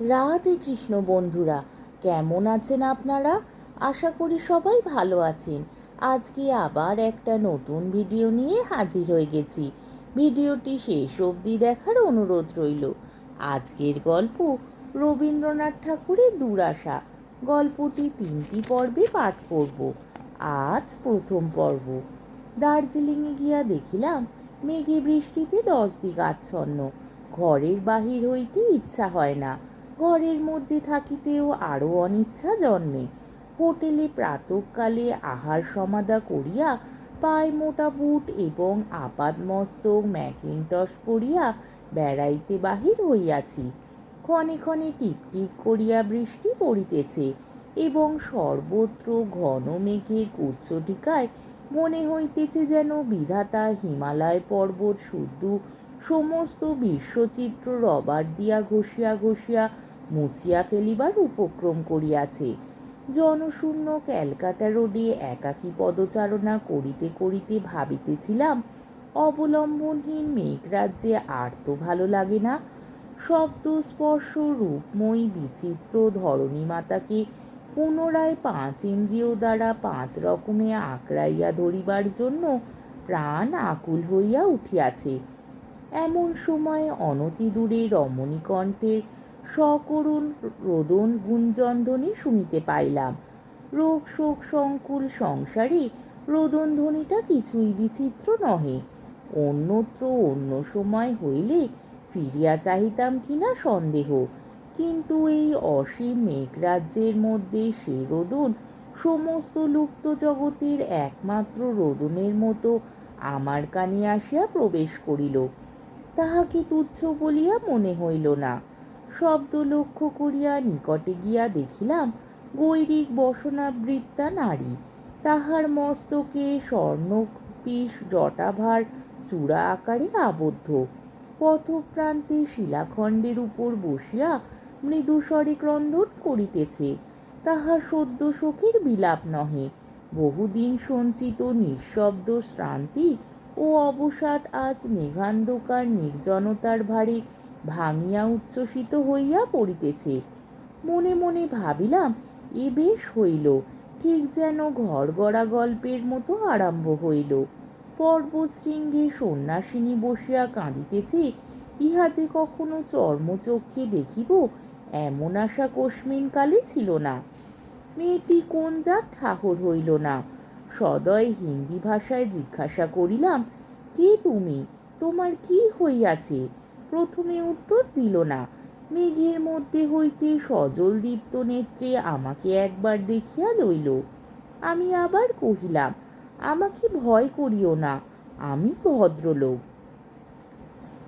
রাধে কৃষ্ণ বন্ধুরা, কেমন আছেন আপনারা? আশা করি সবাই ভালো আছেন। আজকে আবার একটা নতুন ভিডিও নিয়ে হাজির হয়ে গেছি। ভিডিওটি শেষ অবধি দেখার অনুরোধ রইল। আজকের গল্প রবীন্দ্রনাথ ঠাকুরের দুরাশা। গল্পটি তিনটি পর্বে পাঠ করব। আজ প্রথম পর্ব। দার্জিলিংয়ে গিয়া দেখিলাম, মেঘে বৃষ্টিতে দশ দিক আচ্ছন্ন। ঘরের বাহির হইতে ইচ্ছা হয় না। ঘরের মধ্যে থাকিতেও আরও অনিচ্ছা জন্মে। হোটেলে প্রাতকালে আহার সমাদা করিয়া পায়ে মোটা বুট এবং আপাদ মস্তক ম্যাকিনটস পরিয়া বেড়াইতে বাহির হইয়াছি। ক্ষণে ক্ষণে টিপটিপ করিয়া বৃষ্টি পড়িতেছে এবং সর্বত্র ঘন মেঘের কুচ্ছটিকায় মনে হইতেছে যেন বিধাতা হিমালয় পর্বত শুদ্ধ সমস্ত বিশ্বচিত্র রবার দিয়া ঘষিয়া ঘষিয়া মুছিয়া ফেলিবার উপক্রম করিয়াছে। জনশূন্য ক্যালকাটা রোডে একাকী পদচারণা করিতে করিতে ভাবিতেছিলাম, অবলম্বনহীন মেঘরাজ্যে আর তো ভালো লাগে না। শব্দ স্পর্শ রূপময়ী বিচিত্র ধরণী মাতাকে পুনরায় পাঁচ ইন্দ্রিয় দ্বারা পাঁচ রকমে আঁকড়াইয়া ধরিবার জন্য প্রাণ আকুল হইয়া উঠিয়াছে। এমন সময় অনতি দূরে রমণীকণ্ঠের সকরুণ রোদন গুঞ্জনধ্বনি শুনিতে পাইলাম। রোগ, শোক, সংকুল, সংসারে রোদনধ্বনিটা কিছুই বিচিত্র নহে। অন্যত্র অন্য সময় হইলে ফিরিয়া চাহিতাম কিনা সন্দেহ। কিন্তু এই অসীম মেঘরাজ্যের মধ্যে সে রোদন সমস্ত লুপ্ত জগতের একমাত্র রোদনের মতো আমার কানে আসিয়া প্রবেশ করিল। তাহাকে তুচ্ছ বলিয়া মনে হইল না। শব্দ লক্ষ্য করিয়া নিকটে গিয়া দেখিলাম গৈরিক বসনাবৃত্তা নারী। তাহার মস্তকে স্বর্ণপিস জটাভার চূড়া আকারে আবদ্ধ। পথপ্রান্তে শিলাখণ্ডের উপর বসিয়া মৃদুস্বরে ক্রন্দন করিতেছে। তাহার সদ্য শোকের বিলাপ নহে। বহুদিন সঞ্চিত নিঃশব্দ শ্রান্তি ও অবসাদ আজ মেঘান্ধকার নির্জনতার ভারে ভাঙিয়া উচ্ছ্বসিত হইয়া পড়িতেছে। মনে মনে ভাবিলাম, এ বেশ হইল, ঠিক যেন ঘর গড়া গল্পের মতো আরম্ভ হইল। পর্বতশৃঙ্গে সন্ন্যাসিনী বসিয়া কাঁদিতেছে, ইহা যে কখনো চর্মচক্ষে দেখিব, এমন আশা কস্মিন কালে ছিল না। মেয়েটি কোন যাক ঠাহর হইল না। সদয় হিন্দি ভাষায় জিজ্ঞাসা করিলাম, কে তুমি? তোমার কি হইয়াছে? প্রথমে উত্তর দিল না। মেঘের মধ্যে হইতে সজল দীপ্ত নেত্রে আমাকে একবার দেখিয়া লইল। আমি আবার কহিলাম, আমাকে ভয় করিও না, আমি ভদ্রলোক।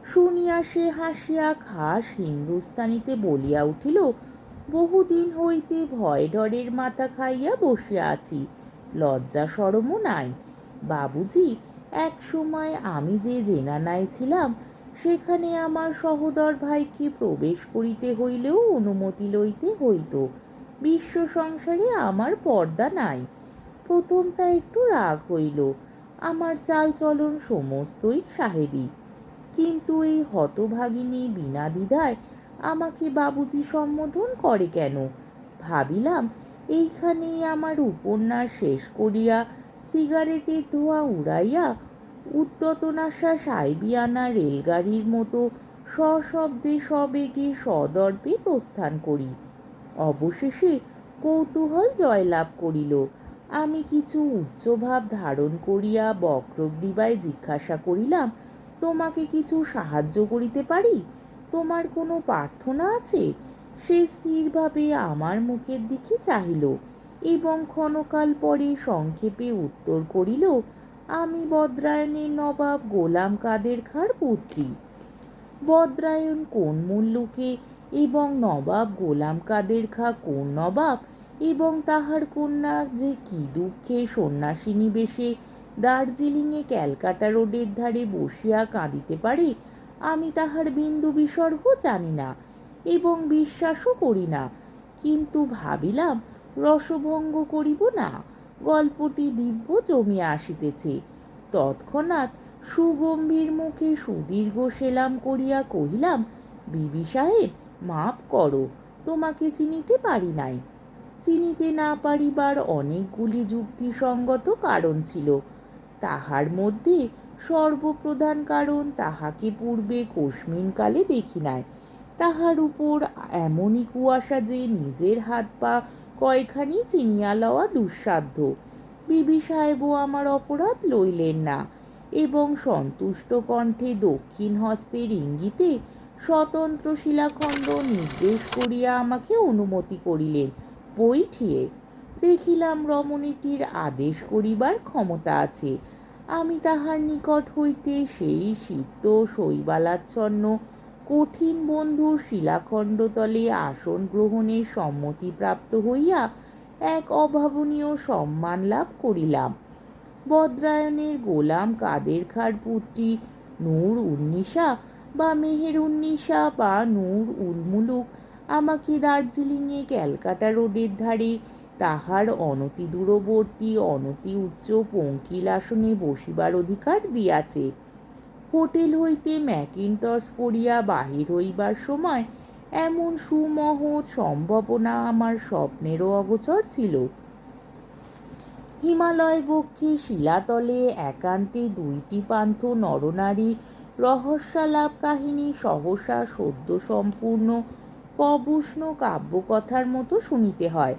শুনিয়া সে হাসিয়া খাস হিন্দুস্তানিতে বলিয়া উঠিল, বহুদিন হইতে ভয় ডরের মাথা খাইয়া বসিয়া আছি, লজ্জা সরমও নাই। বাবুজি এক সময় আমি যে জেনানায় ছিলাম সেখানে আমার সহোদর ভাইকে প্রবেশ করিতে হইলেও অনুমতি লইতে হইত। বিশ্ব সংসারে আমার পর্দা নাই। প্রথমটা একটু রাগ হইল। আমার চালচলন সমস্তই সাহেবী। কিন্তু এই হতভাগিনী বিনা দ্বিধায় আমাকে বাবুজি সম্বোধন করে কেন? ভাবিলাম, এইখানেই আমার উপন্যাস শেষ করিয়া সিগারেটের ধোঁয়া উড়াইয়া উদ্যতনাশা সাইবিয়ানা রেলগাড়ির মতো সশব্দে সবেগে সদর্পে প্রস্থান করি। অবশেষে কৌতূহল জয়লাভ করিল। আমি কিছু উচ্চভাব ধারণ করিয়া বক্রগ্রীবায় জিজ্ঞাসা করিলাম, তোমাকে কিছু সাহায্য করিতে পারি? তোমার কোনো প্রার্থনা আছে? সে স্থিরভাবে আমার মুখের দিকে চাহিল এবং ক্ষণকাল পরে সংক্ষেপে উত্তর করিল আমি বদ্রায়ণের নবাব গোলাম কাদের খাঁর পুত্রী। বদ্রায়ণ কোন মুল্লুকে এবং নবাব গোলাম কাদের খা কোন নবাব এবং তাহার কন্যা যে কি দুঃখে সন্ন্যাসিনী বেশে দার্জিলিংয়ে ক্যালকাটা রোডের ধারে বসিয়া কাঁদিতে পারে, আমি তাহার বিন্দু বিসর্গ জানি না এবং বিশ্বাসও করি না, কিন্তু ভাবিলাম রসভঙ্গ করিব না। গল্পটি দিব্য জমিয়া আসিতেছে। তৎক্ষণাৎ সুগম্ভীর মুখে সুদীর্ঘ সেলাম করিয়া কহিলাম, বিবি সাহেব, মাপ করো, তোমাকে চিনিতে পারি নাই। চিনিতে না পারিবার অনেকগুলি যুক্তিসঙ্গত কারণ ছিল। তাহার মধ্যে সর্বপ্রধান কারণ তাহাকে পূর্বে কালে দেখি নাই। তাহার উপর এমনই কুয়াশা যে নিজের হাত পা কয়খানি চিনিয়া লওয়া দুঃসাধ্য। বিবি সাহেবও আমার অপরাধ লইলেন না এবং সন্তুষ্ট কণ্ঠে দক্ষিণ হস্তের ইঙ্গিতে স্বতন্ত্র শিলাখণ্ড নির্দেশ করিয়া আমাকে অনুমতি করিলেন। বইঠিয়ে দেখিলাম রমণীটির আদেশ করিবার ক্ষমতা আছে। আমি তাহার নিকট হইতে সেই সিদ্ধ শৈবালাচ্ছন্ন কঠিন বন্ধুর শিলাখণ্ডতলে আসন গ্রহণের সম্মতিপ্রাপ্ত হইয়া এক অভাবনীয় সম্মান লাভ করিলাম। বদ্রায়নের গোলাম কাদের খার পুত্রী নূর উন্নিশা বা মেহের উন্নিশা বা নূর উলমুলুক আমাকে দার্জিলিংয়ে ক্যালকাটা রোডের ধারে তাহার অনতি দূরবর্তী, অনতি উচ্চ পঙ্কিল আসনে বসিবার অধিকার দিয়াছে। হোটেল হইতে ম্যাকিনটস পড়িয়া বাহির হইবার সময় এমন সুমহৎ সম্ভাবনা আমার স্বপ্নেরও অগোচর ছিল। হিমালয় বক্ষে শিলাতলে একান্তে দুইটি পান্থ নরনারী রহস্যালাপ কাহিনী সহসা সদ্য সম্পূর্ণ কবুষ্ণ কাব্যকথার মতো শুনিতে হয়।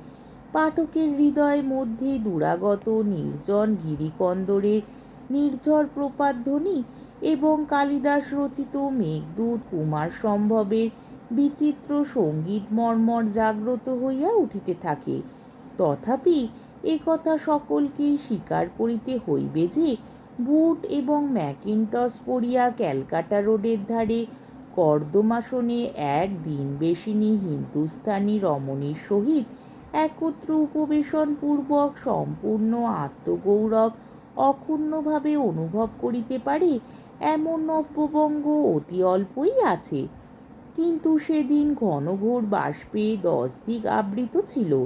পাঠকের হৃদয় মধ্যে দুরাগত, নির্জন গিরিকন্দরের নির্ঝর প্রপাধ্বনি এবং কালিদাস রচিত মেঘদূত কুমার সম্ভবের বিচিত্র সংগীত মর্মর জাগ্রত হইয়া উঠিতে থাকে। তথাপি একথা সকলকেই স্বীকার করিতে হইবে যে, বুট এবং ম্যাকিনটস পরিয়া ক্যালকাটা রোডের ধারে কর্দমাসনে এক দিন বেশিনী হিন্দুস্থানী রমণীর সহিত একত্র উপবেশন পূর্বক সম্পূর্ণ আত্মগৌরব অক্ষুণ্ণভাবে অনুভব করিতে পারে এমন নব্যবঙ্গ অতি অল্পই আছে। কিন্তু সেদিন ঘনঘোর বাষ্পে দশ দিক আবৃত ছিল।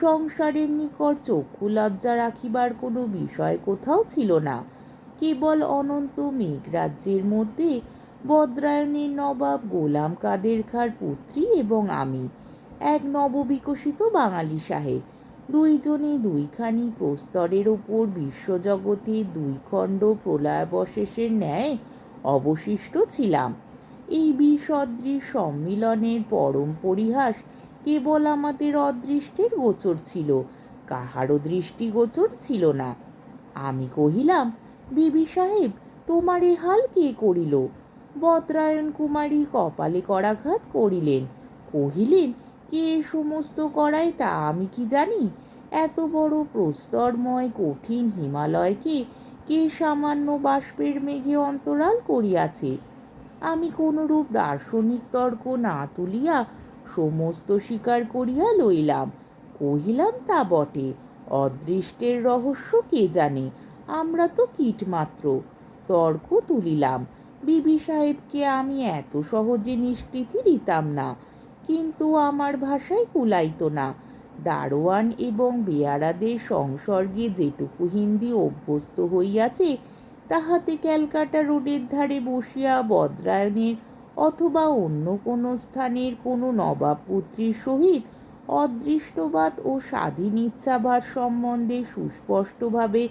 সংসারের নিকট চক্ষু লজ্জা রাখিবার কোনো বিষয় কোথাও ছিল না। কেবল অনন্ত মেঘরাজ্যের মধ্যে বদ্রায়নের নবাব গোলাম কাদের খার পুত্রী এবং আমি, এক নববিকশিত বাঙালি সাহেব। দুইজনে দুইখানি প্রস্তরের ওপর বিশ্বজগতে দুই খণ্ড প্রলয়াবশেষের ন্যায় অবশিষ্ট ছিলাম। এই বিসদৃশ সম্মিলনের পরম পরিহাস কেবল আমাদের অদৃষ্টের গোচর ছিল, কাহারও দৃষ্টিগোচর ছিল না। আমি কহিলাম, বিবি সাহেব, তোমার এ হাল কে করিল? বদ্রায়ণ কুমারী কপালে করাঘাত করিলেন, কহিলেন কে সমস্ত করায় তা আমি কি জানি? এত বড় প্রস্তরময় কঠিন হিমালয়কে কে সামান্য বাষ্পের মেঘে অন্তরাল করিয়াছে? আমি কোনরূপ দার্শনিক তর্ক না তুলিয়া সমস্ত স্বীকার করিয়া লইলাম। কহিলাম, তা বটে, অদৃষ্টের রহস্য কে জানে? আমরা তো কীট মাত্র তর্ক তুলিলাম। বিবি সাহেবকে আমি এত সহজে নিষ্কৃতি দিতাম না। কিন্তু আমার ভাষায় কুলাইত না। দারোয়ান এবং বেয়ারাদের সংসর্গে যেটুকু হিন্দি অভ্যস্ত হইয়াছে, তাহাতে ক্যালকাটা রোডের ধারে বসিয়া বদ্রায়নের অথবা অন্য কোনো স্থানের কোনো নবাবপুত্রীর সহিত অদৃষ্টবাদ ও স্বাধীন ইচ্ছাবাদ সম্বন্ধে সুস্পষ্টভাবে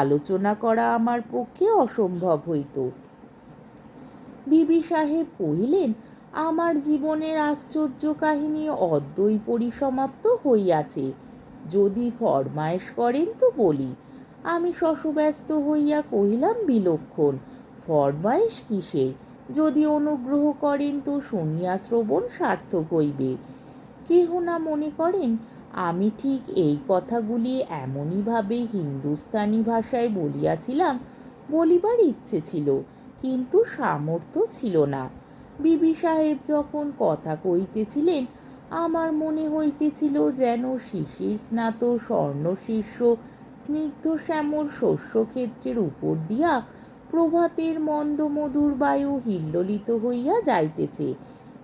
আলোচনা করা আমার পক্ষে অসম্ভব হইত। বিবি সাহেব কহিলেন আমার জীবনের আশ্চর্য কাহিনী অদ্যই পরিসমাপ্ত হইয়াছে। যদি ফরমায়েশ করেন তো বলি, আমি শশব্যস্ত হইয়া কহিলাম, বিলক্ষণ, ফরমায়েশ কিসের? যদি অনুগ্রহ করেন তো শুনিয়া শ্রবণ সার্থক হইবে। কেহ না মনে করেন, আমি ঠিক এই কথাগুলি এমনইভাবে হিন্দুস্তানি ভাষায় বলিয়াছিলাম, বলিবার ইচ্ছে ছিল, কিন্তু সামর্থ্য ছিল না। বিবি সাহেব যখন কথা কইতেছিলেন, আমার মনে হইতেছিল যেন শিশির স্নাত স্বর্ণ শীর্ষ স্নিগ্ধ শ্যামল শস্যক্ষেত্রের উপর দিয়া প্রভাতের মন্দ মধুর বায়ু হিল্লোলিত হইয়া যাইতেছে।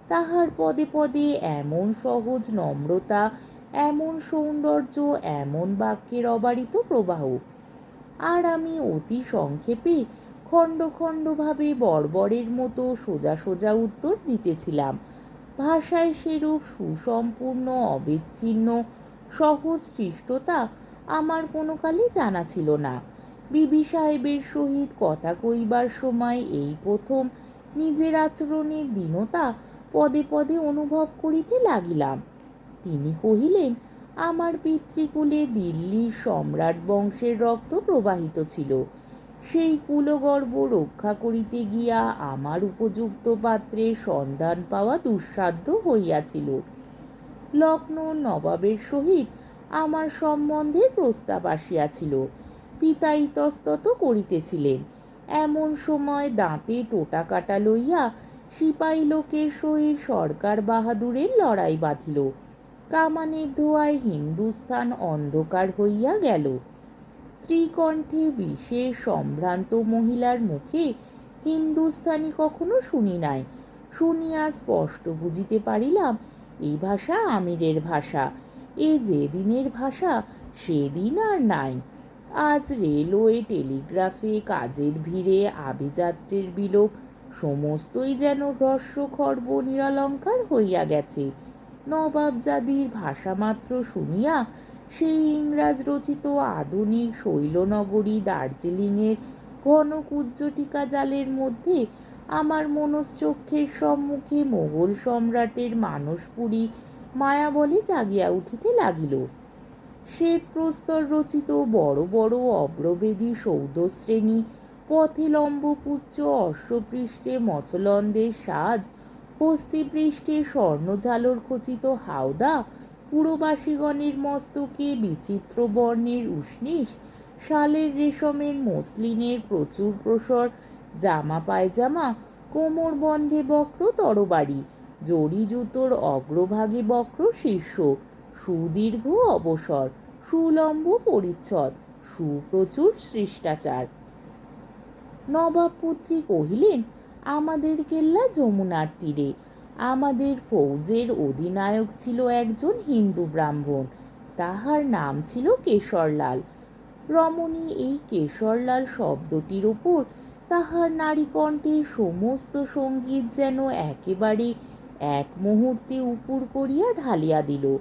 তাহার পদে পদে এমন সহজ নম্রতা, এমন সৌন্দর্য, এমন বাক্যের অবারিত প্রবাহ। আর আমি অতি সংক্ষেপে খণ্ড খণ্ডভাবে বর্বরের মতো সোজা সোজা উত্তর দিতেছিলাম। ভাষায় সেরূপ সুসম্পূর্ণ, অবিচ্ছিন্ন, সহজ সৃষ্টতা আমার কোনো কালে জানা ছিল না। বিবি সাহেবের সহিত কথা কইবার সময় এই প্রথম নিজের আচরণের দীনতা পদে পদে অনুভব করিতে লাগিলাম। তিনি কহিলেন, আমার পিতৃকুলে দিল্লির সম্রাট বংশের রক্ত প্রবাহিত ছিল। সেই কুলগর্ব রক্ষা করিতে গিয়া আমার উপযুক্ত পাত্রের সন্ধান পাওয়া দুঃসাধ্য হইয়াছিল। লক্ষ্ণৌ নবাবের সহিত আমার সম্বন্ধে প্রস্তাব আসিয়াছিল। পিতা ইতস্তত করিতেছিলেন। এমন সময় দাঁতে টোটা কাটা লইয়া সিপাহী লোকের সহিত সরকার বাহাদুরের লড়াই বাঁধিল। কামানের ধোয়ায় হিন্দুস্থান অন্ধকার হইয়া গেল। স্ত্রীকণ্ঠে বিশেষ সম্ভ্রান্ত মহিলার মুখে হিন্দুস্থানি কখনো শুনি নাই। শুনিয়া স্পষ্ট বুঝিতে পারিলাম এই ভাষা আমিরের ভাষা। এ যে দিনের ভাষা সেদিন আর নাই। আজ রেলওয়ে, টেলিগ্রাফে, কাজের ভিড়ে, আভিযাত্রীর বিলোপ, সমস্তই যেন হ্রস্ব খর্ব নিরলঙ্কার হইয়া গেছে। নবাবজাদির ভাষা মাত্র শুনিয়া সেই ইংরাজ রচিত আধুনিক শৈলনগরী দার্জিলিংয়ের ঘন কুজ্জটিকা জালের মধ্যে আমার মনশ্চক্ষের সম্মুখে মোগল সম্রাটের মানসপুরী মায়াবলে জাগিয়া উঠিতে লাগিল। শ্বেত প্রস্তর রচিত বড় বড় অব্রবেদী সৌধশ্রেণী পথে লম্বপুচ্চ অশ্বপৃষ্ঠে মচলন্দের সাজ, হস্তিপৃষ্ঠে স্বর্ণঝালর খচিত হাওদা পুরবাসীগণের মস্তকে বিচিত্র বর্ণের উষ্ণিস শালের রেশমের মসলিনের প্রচুর প্রসর, জামা পায়জামা, কোমর বন্ধে বক্র তরবারি, জড়ি জুতোর অগ্রভাগে বক্র শীর্ষ, সুদীর্ঘ অবসর, সুলম্ব পরিচ্ছদ, সুপ্রচুর শিষ্টাচার। নবাব পুত্রী কহিলেন, আমাদের কেল্লা যমুনার তীরে আমাদের ফৌজের অধিনায়ক ছিল একজন হিন্দু ব্রাহ্মণ। তাহার নাম ছিল কেশরলাল। রমণী এই কেশরলাল শব্দটির ওপর তাহার নারীকণ্ঠের সমস্ত সংগীত যেন একেবারে এক মুহূর্তে উপুর করিয়া ঢালিয়া দিল।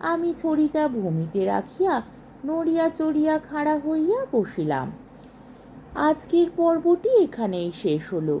আমি ছড়িটা ভূমিতে রাখিয়া নড়িয়া চড়িয়া খাড়া হইয়া বসিলাম। আজকের পর্বটি এখানেই শেষ হলো।